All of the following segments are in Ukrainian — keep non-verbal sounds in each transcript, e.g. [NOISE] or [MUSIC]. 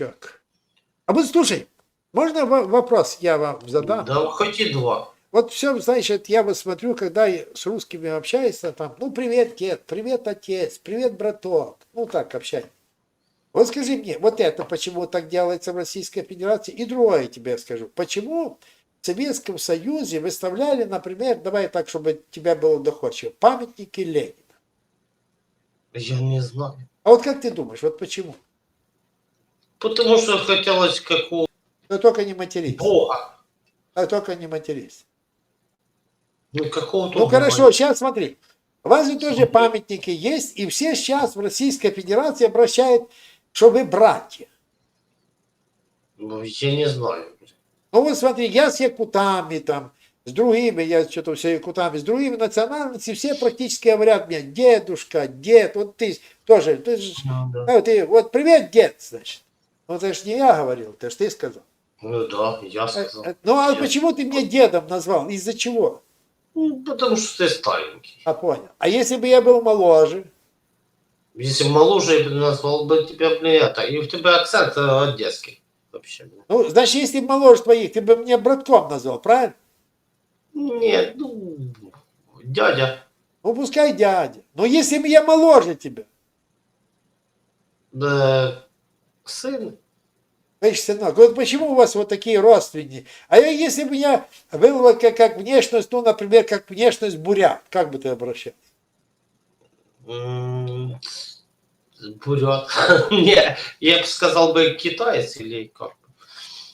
Здравствуйчок. А вот слушай, можно во- вопрос я вам задам? Да хоть и два. Вот все, значит, я вот смотрю, когда с русскими общаюсь, там, ну, привет, дед, привет, отец, привет, браток. Ну, так общаюсь. Вот скажи мне, вот это почему так делается в Российской Федерации? И другое тебе скажу. Почему в Советском Союзе выставляли, например, давай так, чтобы тебя было доходчиво, памятники Ленина? Я не знаю. А вот как ты думаешь, вот почему? Потому что хотелось какого Ну, только не матерись. бога. А только не матерись. Ну, какого-то Ну хорошо, сейчас смотри. У вас же тоже памятники есть, и все сейчас в Российской Федерации обращают, что вы братья. Ну, я не знаю. Ну вот смотри, я с якутами там, с другими, я что-то все якутами, с другими национальностями, все практически говорят мне, дедушка, дед, вот ты тоже, ты же, Ну, да. ну, ты, вот привет, дед, значит. Ну это ж не я говорил, это ж ты сказал. Ну да, я Э, сказал. э, Ну а Я- почему ты меня дедом назвал? Из-за чего? Ну, потому что ты старенький. А понял. А если бы я был моложе? Если моложе, я бы назвал бы тебя, блин, это. И у тебя акцент э, одесский. Вообще. блин. Ну, значит, если моложе твоих, ты бы меня братком назвал, правильно? Нет, ну, дядя. Ну, пускай дядя. Но если бы я моложе тебя, Да, сын. Значит, сынок, вот почему у вас вот такие родственники? А я, если бы я был вот как, как внешность, ну, например, как внешность бурят, как бы ты обращался? Бурят. [LAUGHS] Не, я бы сказал бы китаец или как.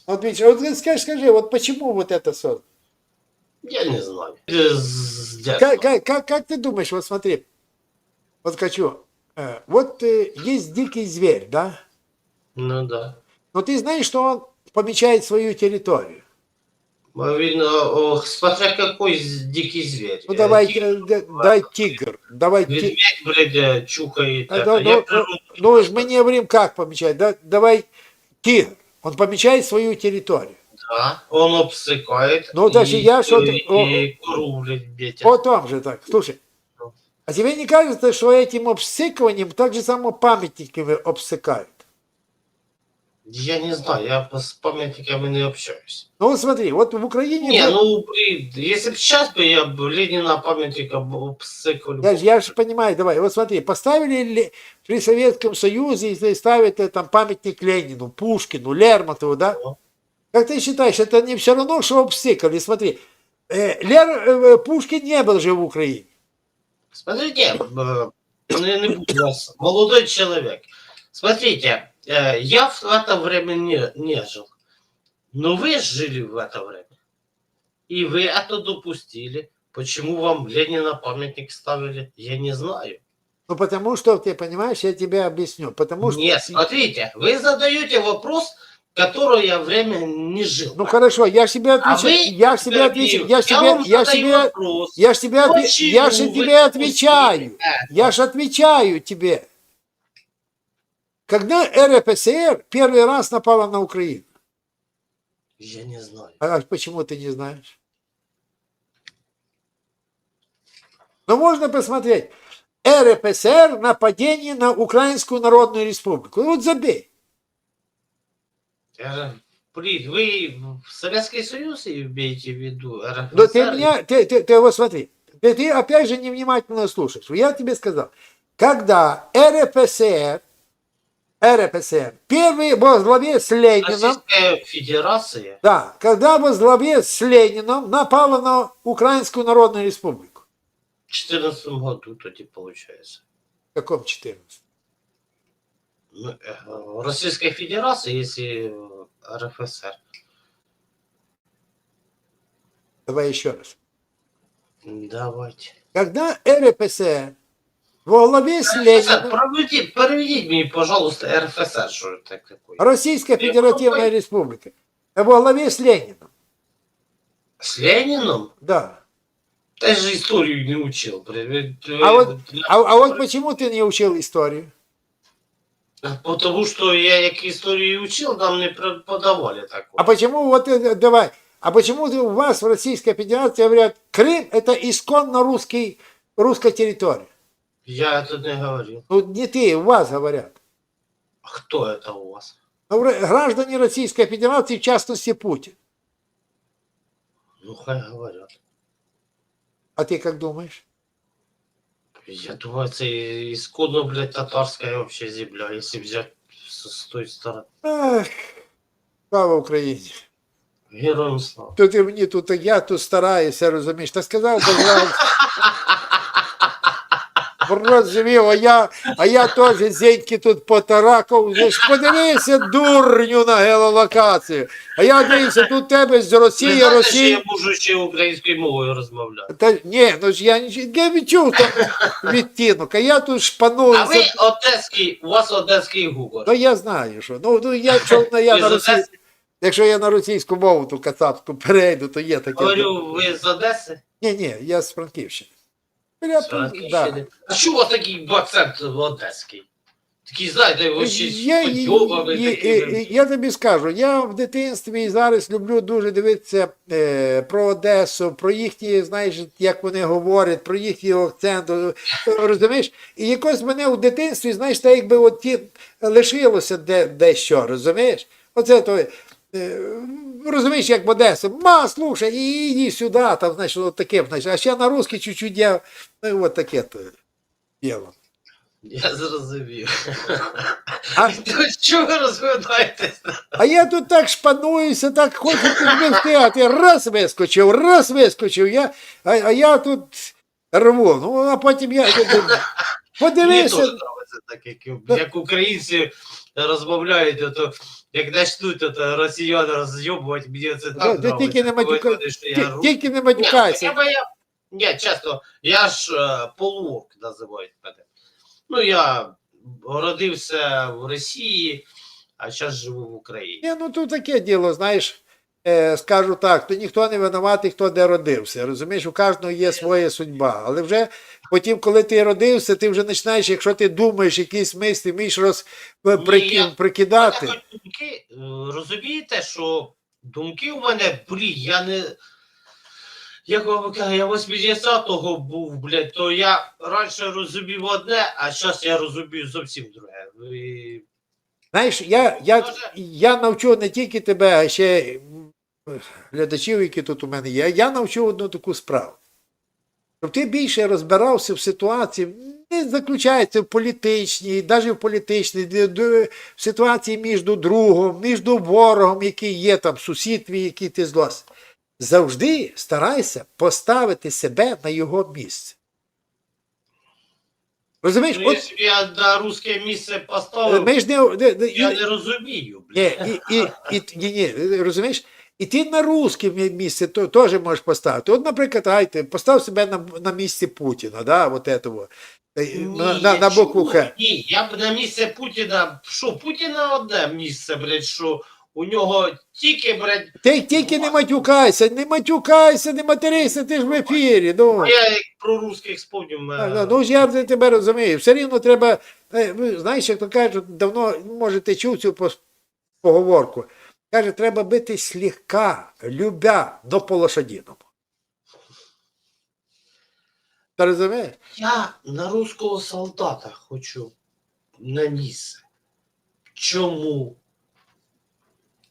Вот, видишь, вот скажи, скажи, вот почему вот это создано? Я не знаю. Как, как ты думаешь, вот смотри, вот хочу, э, вот э, есть дикий зверь, да? Ну да. Но ты знаешь, что он помечает свою территорию. Видно, о, смотря какой дикий зверь. Ну, давай, тигр, э, д- дай тигр, давай тигр. Медведь, блядь, э, чухает. А, да, ну, природу- ну, ж мы не говорим, как помечать, да? Давай тигр, он помечает свою территорию. Да, он обсыкает. Ну, даже и- я что-то- И, бетит. О том же так. Слушай, а тебе не кажется, что этим обсыкиванием так же само памятниками обсыкают? Я не знаю, я с памятниками не общаюсь. Ну вот смотри, вот в Украине... Не, ну, блин, если бы сейчас бы я бы Ленина памятника обсыкал. я, я же понимаю, давай, вот смотри, поставили ли при Советском Союзе, если ставят э, там памятник Ленину, Пушкину, Лермонтову, да? Ну. Как ты считаешь, это не все равно, что обсыкали? Смотри, э, Лер, э, Пушкин не был же в Украине. Смотрите, э, не, не вас, молодой человек. Смотрите, э, я в это время не, не жил. Но вы жили в это время. И вы это допустили. Почему вам Ленина памятник ставили, я не знаю. Ну потому что, ты понимаешь, я тебе объясню. Потому что... Нет, смотрите, вы задаете вопрос, который я время не жил. Ну хорошо, я ж тебе А отвечаю. вы, я ж тебе отвечаю. Я вам я тебе, вопрос. я Почему я же тебе отвечаю. Я же отвечаю тебе. Когда РФСР первый раз напала на Украину? Я не знаю. А почему ты не знаешь? Ну, можно посмотреть. РФСР нападение на Украинскую Народную Республику. Ну, Вот забей. Блин, вы в Советский Союз имеете в виду? РФСР? Но ты меня, ты, ты, ты вот смотри. Ты, ты опять же невнимательно слушаешь. Я тебе сказал. Когда РФСР, РФСР, первый во главе с Лениным, Российская Федерация? Да, когда во главе с Лениным напала на Украинскую Народную Республику. В 2014 году тоді получается. В каком 14? Ну, э, Российская Федерация, если РФСР. Давай еще раз. Давайте. Когда РПСР во главе с Лениным, проведи, проведите мне, пожалуйста, РФСР, что это такое? Российская Федеративная Республика, во главе с Лениным, С Лениным? да. Ты же историю не учил. А вот, а, а вот почему ты не учил историю? Потому что я як историю учил, нам не преподавали такое. А почему вот давай, а почему у вас в Российской Федерации говорят, Крым это исконно русский, русская территория? Я это не говорил. Ну не ты, у вас говорят. А кто это у вас? Ну, ре- граждане Российской Федерации, в частности Путин. Ну, хай говорят. А ты как думаешь? Я думаю, это исконно, блядь, татарская вообще земля, если взять с, с той стороны. Ах, слава Україні. Героям слава. То ти мені тут, я тут стараюся, розумієш. Та сказав, Розумів, а я, а я теж зеньки тут потаракав. Ви подивися, дурню на геолокацію. А я дивився, тут тебе з Росії, знаєте, що Росії. я можу ще українською мовою розмовляти. Та ні, ну ж я я відчув там відтінок, а я тут шпаную. А ви шпануюся. одеський, у вас одеський губер. Ну я знаю, що. Ну, ну я, на, я Ви на з Росії, Одеси? якщо я на російську мову ту кацапську перейду, то є таке. Говорю, ви з Одеси? Ні, ні, я з Франківщини. Я, да. А чого у такий акцент одеський? Такий, знаєте, Я, я, я, тобі скажу, я в дитинстві і зараз люблю дуже дивитися е, про Одесу, про їхні, знаєш, як вони говорять, про їхній акцент, е, розумієш? І якось мене в дитинстві, знаєш, так якби от ті лишилося де, дещо, розумієш? Оце то. Е, Розумієш, як в Одесі, ма, слушай, і іди сюди, там, знаєш, от таке, знаєш, а ще на русский чуть-чуть я, ну, от таке то діло. Я зрозумів. А, [LAUGHS] Чого ви? А я тут так шпануюся, так хочу підвести, а ти раз вискочив, раз вискочив, я, а, а я тут рву. Ну, а потім я теж подобається так, як, як українці розмовляють, то як почнуть то росіяни розйобувати, мені це так ти тільки не матюка- Тільки не Ні, матюкайся. ні, чесно, я ж е, полуок називають мене. Ну, я родився в Росії, а зараз живу в Україні. Ні, ну тут таке діло, знаєш, е, скажу так, то ніхто не винуватий, хто де родився. Розумієш, у кожного є своя судьба. Але вже потім, коли ти родився, ти вже починаєш, якщо ти думаєш якісь мислі, вмієш роз, Ні, прикидати. Думки, е, розумієте, що думки у мене, блін, я не. Як вам кажу, я 80-го був, блядь, то я раніше розумів одне, а зараз я розумію зовсім друге. Ви... Знаєш, я, я, Може- я навчу не тільки тебе, а ще глядачів, які тут у мене є. Я навчу одну таку справу. Щоб ти більше розбирався в ситуації, не заключається в політичній, навіть в політичній, в ситуації між другом, між ворогом, який є там, сусід твій, який ти злос. Завжди старайся поставити себе на його місце. Розумієш, Ну, от я на русське місце поставив, ми ж не, не- не- я не розумію, Ні, блядь. і, і, і, ні, ні, розумієш? І ти на русське місце теж можеш поставити. От, наприклад, гайте, постав себе на, на місці Путіна, да, от этого, на, Ні, на, на букву? Х. Ні, я б на місце Путіна, що Путіна одне місце, блядь, що у нього тільки, блядь, Ти тільки не матюкайся, не матюкайся, не материся, ти ж в ефірі. Ну, я як про русських спомню. Ну, ну ж я тебе розумію. Все рівно треба, е, знаєш, як то кажуть, давно, може, ти чув цю пос- поговорку. Каже, треба бити слегка, любя, но по лошадіному. Ти розумієш? Я на руського солдата хочу на місце. Чому?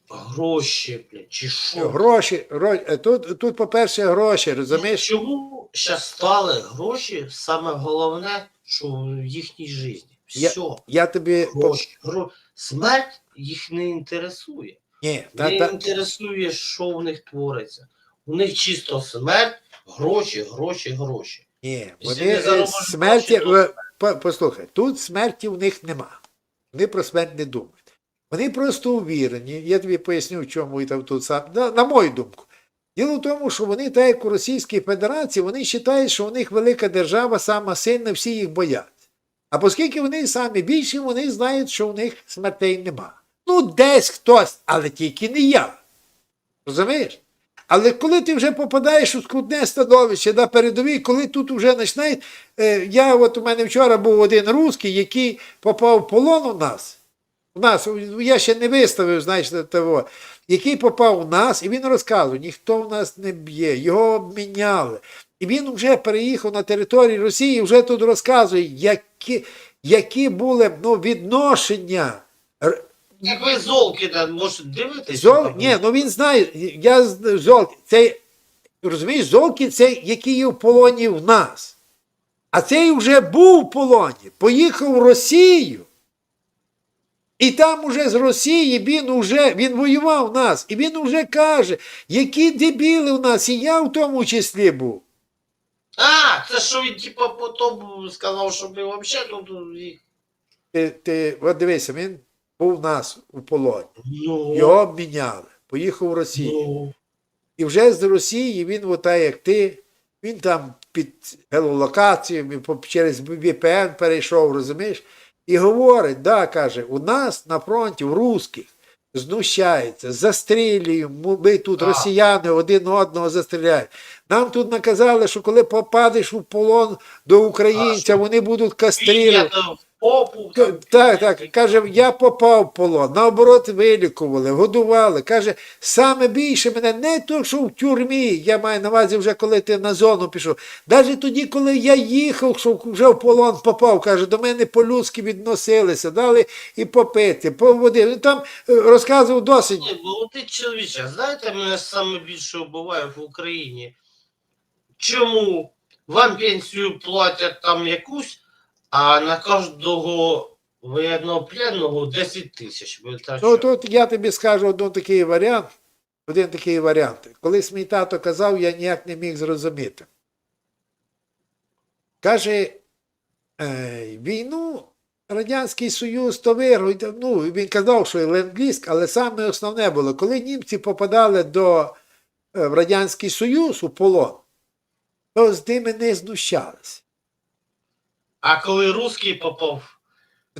Гроші, блядь, чи що? Гроші, гро- е, тут, тут, по-перше, гроші, розумієш? Чому зараз стали гроші саме головне, що в їхній житті? Все. Я тобі. Гроші, гро... Смерть їх не інтересує. Ні, та, Не та, інтересує, що в них твориться. У них чисто смерть, гроші, гроші, гроші. ні, Якщо вони не е, заробиш смерті. гроші, е, по- Послухай, тут смерті в них нема. Вони про смерть не думають. Вони просто увірені. Я тобі поясню, в чому і там тут сам. На, на мою думку. Діло в тому, що вони, так як у Російській Федерації, вони вважають, що у них велика держава сама сильна, всі їх бояться. А оскільки вони самі більші, вони знають, що у них смертей нема. Ну, десь хтось, але тільки не я. Розумієш? Але коли ти вже попадаєш у скрутне становище на передовій, коли тут вже починають. Е, я от у мене вчора був один русський, який попав в полон у нас. У нас, я ще не виставив, знаєш, того, який попав у нас, і він розказував, ніхто в нас не б'є, його обміняли. І він вже переїхав на територію Росії і вже тут розказує, які, які були ну, відношення Як ви Золкіна, може, дивитесь? Зол... Ні, ну він знає, я Золкін, це, розумієш, Золкін це який є в полоні в нас. А цей вже був в полоні, поїхав в Росію. І там уже з Росії він уже він воював в нас. І він уже каже, які дебіли в нас, і я в тому числі був. А, це що він, типа, потім сказав, що ми взагалі тут... Ти, ти, от дивися, він був в нас у полоні. Ну, Його обміняли, поїхав в Росію. ну, І вже з Росії він, ота, як ти, він там під геолокацією, через VPN перейшов, розумієш? І говорить, да, каже, у нас на фронті, у русських, знущаються, застрілюємо, ми тут Так. росіяни один одного застріляють. Нам тут наказали, що коли попадеш у полон до українця, що? вони будуть кастрірувати. Попу. К- там, Так, так. Каже, я попав в полон, наоборот, вилікували, годували. Каже, саме більше мене не то, що в тюрмі, я маю на увазі вже коли ти на зону пішов. Навіть тоді, коли я їхав, що вже в полон попав, каже, до мене по-людськи відносилися, дали і попити, по води. Він там е, розказував досить. Ні, молодий чоловіче, знаєте, мене саме більше вбиває в Україні. Чому вам пенсію платять там якусь, а на кожного воєннопленного 10 тисяч? Ну, тут я тобі скажу один такий варіант. Один такий варіант. Колись мій тато казав, я ніяк не міг зрозуміти. Каже, е, війну Радянський Союз то виграв. Ну, він казав, що ленд-ліз, але саме основне було, коли німці попадали до, е, в Радянський Союз у полон, то з ними не знущалися. А коли русський попав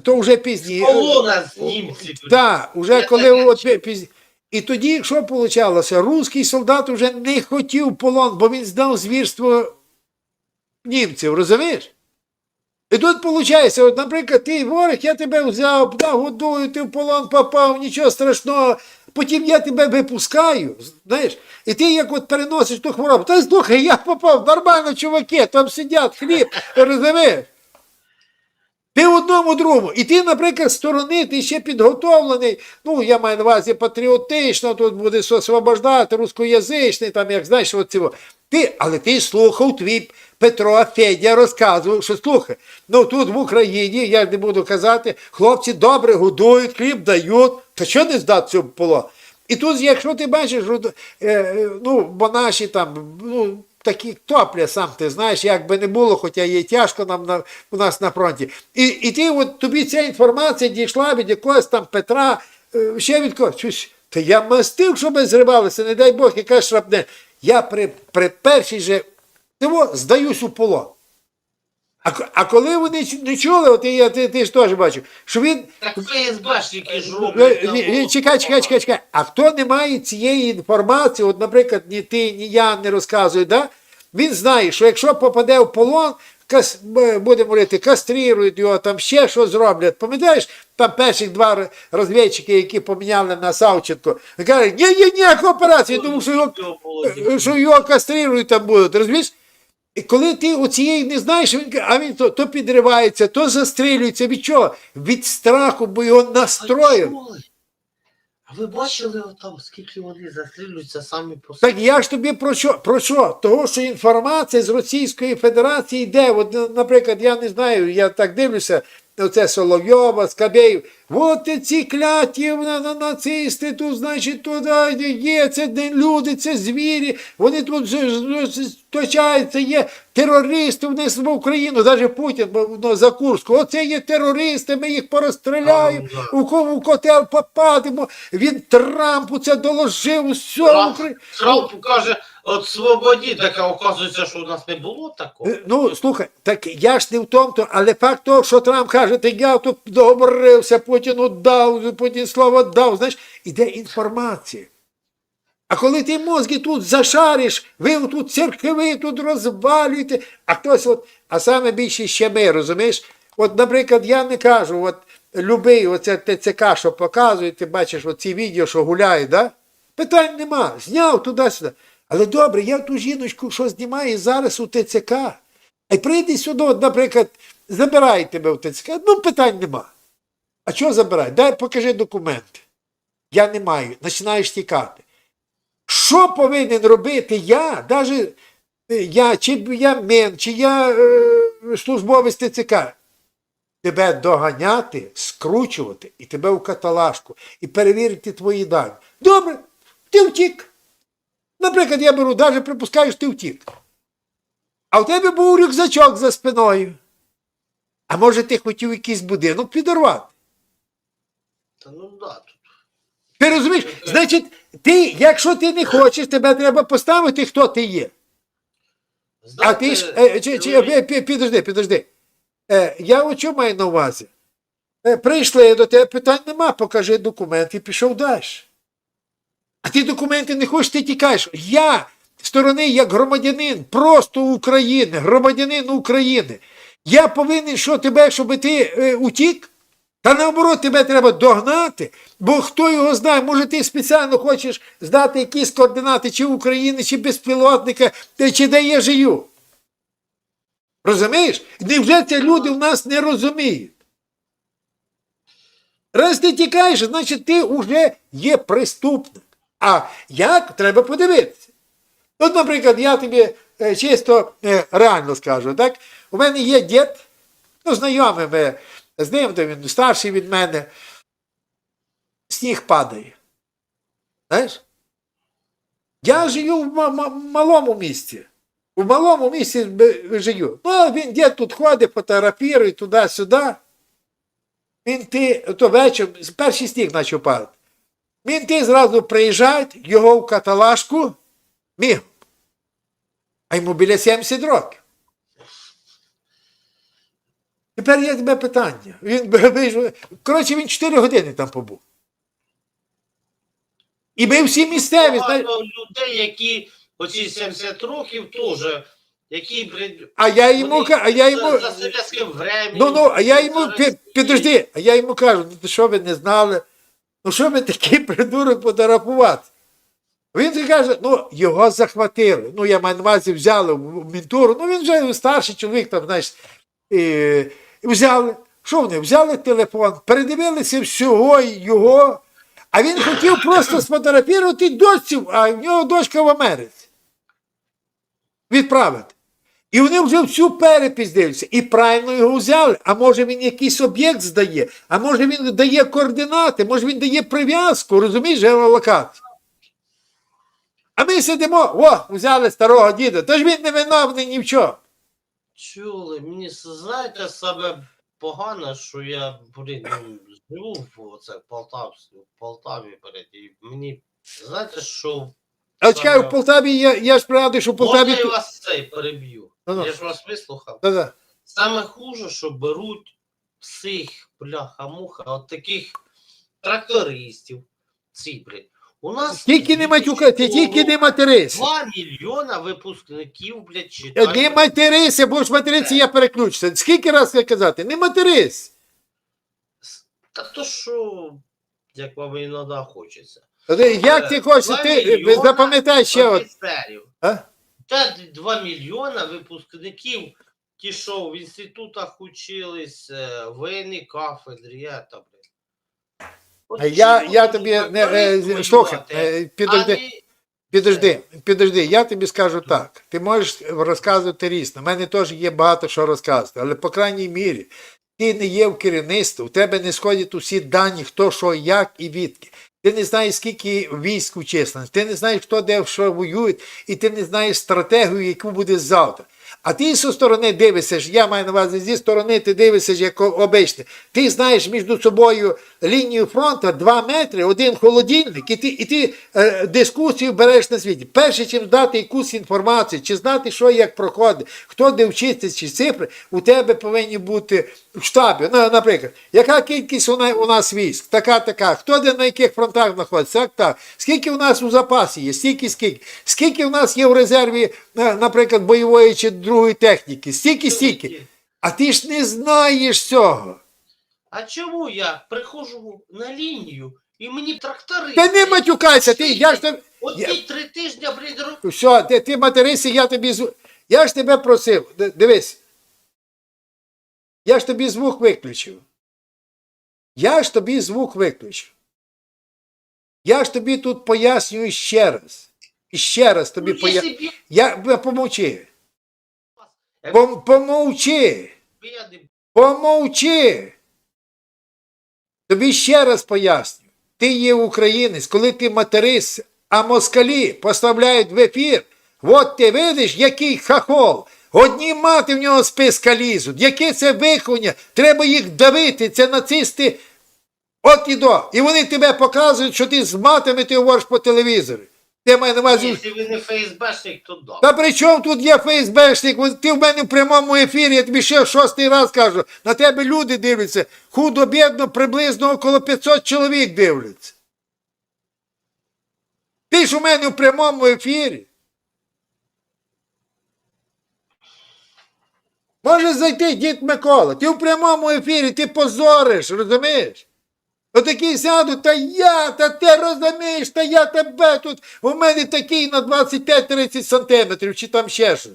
То вже пізніше. полона з німців. Так, уже Я коли от, чув. піз- І тоді, що вийшло? Руський солдат вже не хотів полон, бо він знав звірство німців, розумієш? І тут виходить, от, наприклад, ти ворог, я тебе взяв, да, годую, ти в полон попав, нічого страшного. Потім я тебе випускаю, знаєш, і ти як от переносиш ту хворобу. Та слухай, я попав, нормально, чуваки, там сидять, хліб, розумієш? Ти одному другому. І ти, наприклад, сторони, ти ще підготовлений. Ну, я маю на увазі патріотично, тут буде освобождати, рускоязичний, там, як знаєш, от цього. Ти, але ти слухав твій Петро Федя розказував, що слухай, ну тут в Україні, я не буду казати, хлопці добре годують, хліб дають, то що не здатися в полон? І тут, якщо ти бачиш, е, е, ну, бо наші там, ну, такі топля, сам ти знаєш, як би не було, хоча є тяжко нам на, у нас на фронті. І, і ти, от, тобі ця інформація дійшла від якогось там Петра, е, ще від когось. Та я мастив, щоб ми зривалися, не дай Бог, яка шрапне. Я при, при першій же здаюсь у полон. А, а коли вони не чули, от я, ти, ти ж теж бачив, що він Так ФСБшники ж роблять. Чекай, чекай, чекай, чекай. А хто не має цієї інформації, от, наприклад, ні ти, ні я не розказую, да? він знає, що якщо попаде в полон, кас, будемо говорити, кастрірують його, там ще що зроблять. Пам'ятаєш, там перших два розвідчики, які поміняли на Савченко, кажуть, ні, ні, ніякої операції, тому що його, що його кастрирують там будуть, розумієш? І коли ти оцієї не знаєш, він, а він то, то підривається, то застрілюється. Від чого? Від страху, бо його настроїв. А ви бачили там, скільки вони застрілюються самі по собі? Так я ж тобі про що? Про що? Того, що інформація з Російської Федерації йде. От, наприклад, я не знаю, я так дивлюся, оце Соловйова, Скабєєв. От ці кляті на, на, нацисти, тут, значить, туди є, це не люди, це звірі, вони тут точаються, є терористи вниз в Україну, навіть Путін ну, за Курську. Оце є терористи, ми їх порозстріляємо, А, ну, у кому котел попадемо. Він Трампу це доложив, усе Трамп, Україна. Трамп каже, от свободі, так оказується, що у нас не було такого. Е, Ну, слухай, так я ж не в тому, то, але факт того, що Трамп каже, ти я тут договорився, Путіну дав, Путін слово дав, знаєш, іде інформація. А коли ти мозги тут зашариш, ви тут церкви тут розвалюєте, а хтось от, а саме більше ще ми, розумієш? От, наприклад, я не кажу, от любий оце ТЦК, що показує, ти бачиш оці відео, що гуляють, да? питань нема, зняв туди-сюди. Але добре, я ту жіночку, що знімаю зараз у ТЦК, а й прийди сюди, наприклад, забирай тебе в ТЦК, ну питань нема. А чого забирай? Дай покажи документи. Я не маю. Починаєш тікати. Що повинен робити я, навіть я, чи я мен, чи я е, службовець ТЦК? Тебе доганяти, скручувати і тебе в каталажку, і перевірити твої дані. Добре, ти втік. Наприклад, я беру, навіть припускаю, що ти втік. А в тебе був рюкзачок за спиною. А може ти хотів якийсь будинок підорвати? Та ну да, тут. Ти розумієш? Значить, ти, якщо ти не хочеш, тебе треба поставити, хто ти є. А ти ж. Е, чи, чи, е, пі- підожди, підожди. Е, я от що маю на увазі? Е, прийшли до тебе, питань нема, покажи документи і пішов далі. А ти документи не хочеш, ти тікаєш. Я сторони як громадянин просто України, громадянин України. Я повинен, що тебе, щоб ти е, утік? Та наоборот, тебе треба догнати, бо хто його знає, може ти спеціально хочеш здати якісь координати чи України, чи безпілотника, чи де я живу. Розумієш? Невже ці люди в нас не розуміють? Раз ти тікаєш, значить ти вже є преступник. А як треба подивитися? От, наприклад, я тобі е, чисто е, реально скажу, так? У мене є дід, ну, знайомий ми з ним, то він старший від мене. Сніг падає. Знаєш? Я живу в ма- ма- малому місті. У малому місті б- живу. Ну, він дід тут ходить, фотографірує туди-сюди. Він ти, то вечір, перший сніг почав падати. Він ти зразу приїжджають, його в каталажку, міг. А йому біля 70 років. Тепер є тебе питання. Він [LAUGHS] вийшов. Коротше, він 4 години там побув. І ми всі місцеві. Багато людей, які оці 70 років теж, які А я йому вони ка- а я йому. за, за временем. Ну ну, а я йому зараз- підожди, а я йому кажу, ну що ви не знали? Ну що ви такий придурок фотографувати? Він каже, ну його захватили. Ну, я маю на увазі взяли в мінтуру. Ну він вже старший чоловік, там, знаєш, і, взяли. Що вони? Взяли телефон, передивилися всього його, а він хотів просто сфотографувати дочцю, а в нього дочка в Америці. Відправити. І вони вже всю перепись дивляться. І правильно його взяли. А може він якийсь об'єкт здає, а може він дає координати, може він дає прив'язку, розумієш, геолокацію. А ми сидимо, о, взяли старого діда, тож він не виновний ні в чому. Чули, мені знаєте саме погано, що я блін, ну, живу в оце Полтавську, в Полтаві, блядь, і мені знаєте, що А чекай, в Полтаві я, я ж правда, що в Полтаві. можна я вас цей переб'ю? Я ж вас вислухав. Да-да. Саме хуже, що беруть всіх бляха-муха, от таких трактористів, ці, блядь. У нас Тільки не матюка, ти тільки не материся. 2 мільйона випускників, блядь, Не читають. материся, будеш материтися, я переключуся. Скільки раз я казати? Не матерись. Та то що, як вам іноді хочеться. Як ти хочеш, ти мільйона запам'ятай ще от. Офіцерів. А? Та 2 мільйона випускників, ті, що в інститутах учились, воєнній кафедрі, я там. От А Я, чому я тобі не е, слухай, е, підожди. а не- Підожди, підожди, я тобі скажу так. Ти можеш розказувати різно. У мене теж є багато що розказувати, але по крайній мірі, ти не є в керівництві, у тебе не сходять усі дані, хто що, як і відки. Ти не знаєш, скільки військ у численності, ти не знаєш, хто де що воює, і ти не знаєш стратегію, яку буде завтра. А ти зі сторони дивишся, я маю на увазі, зі сторони ти дивишся, як обичний. Ти знаєш між собою лінію фронту 2 метри, один холодильник, і ти, і ти е, дискусію береш на світі. Перше, чим здати якусь інформацію, чи знати, що як проходить, хто де вчиться, чи цифри, у тебе повинні бути в штабі. Ну, наприклад, яка кількість у нас військ? Така, така. Хто де на яких фронтах знаходиться? Так, так. Скільки у нас у запасі є? Стільки, скільки. Скільки у нас є в резерві, е, наприклад, бойової чи другої техніки? Стільки, стільки. А ти ж не знаєш цього. А чому я приходжу на лінію і мені трактористи... Та не матюкайся, ти, я ж тобі... От ці три тижні, блядь, Все, ти, ти материся, я тобі. Я ж тебе просив, дивись. Я ж тобі звук виключив. Я ж тобі звук виключу. Я ж тобі тут пояснюю ще раз. І ще раз тобі Ну, пояснюю. Я помовчи. Пом- помовчи. Помовчи. Тобі ще раз поясню. Ти є українець, коли ти материшся, а москалі поставляють в ефір. От ти видиш, який хахол. Одні мати в нього списка лізуть. Яке це виховання? Треба їх давити. Це нацисти. От і до. І вони тебе показують, що ти з матами ти говориш по телевізору. Ти має на увазі. Если вы не ФСБшник, то да. Та при чому тут є ФСБшник? Ти в мене в прямому ефірі, я тобі ще шостий раз кажу. На тебе люди дивляться. Худо-бідно, приблизно около 500 чоловік дивляться. Ти ж у мене в прямому ефірі. Може зайти дід Микола. Ти в прямому ефірі, ти позориш, розумієш? Отакі сядуть, та я, та ти розумієш, та я тебе тут. У мене такий на 25-30 сантиметрів, чи там ще щось.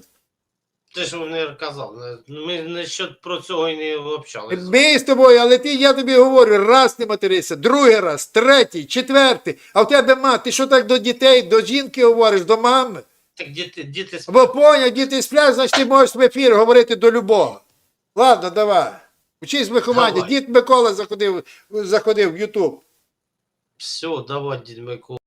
Ти ж мені казав, не- ми насчет про цього і не общалися. Ми з тобою, але ти, я тобі говорю, раз не материся, другий раз, третій, четвертий. А в тебе мати, ти що так до дітей, до жінки говориш, до мами? Так діти, діти сп- Бо поняв, діти сплять, значить ти можеш в ефір говорити до любого. Ладно, давай. Учись виховання. Давай. Дід Микола заходив, заходив в Ютуб. все, давай, дід Микола.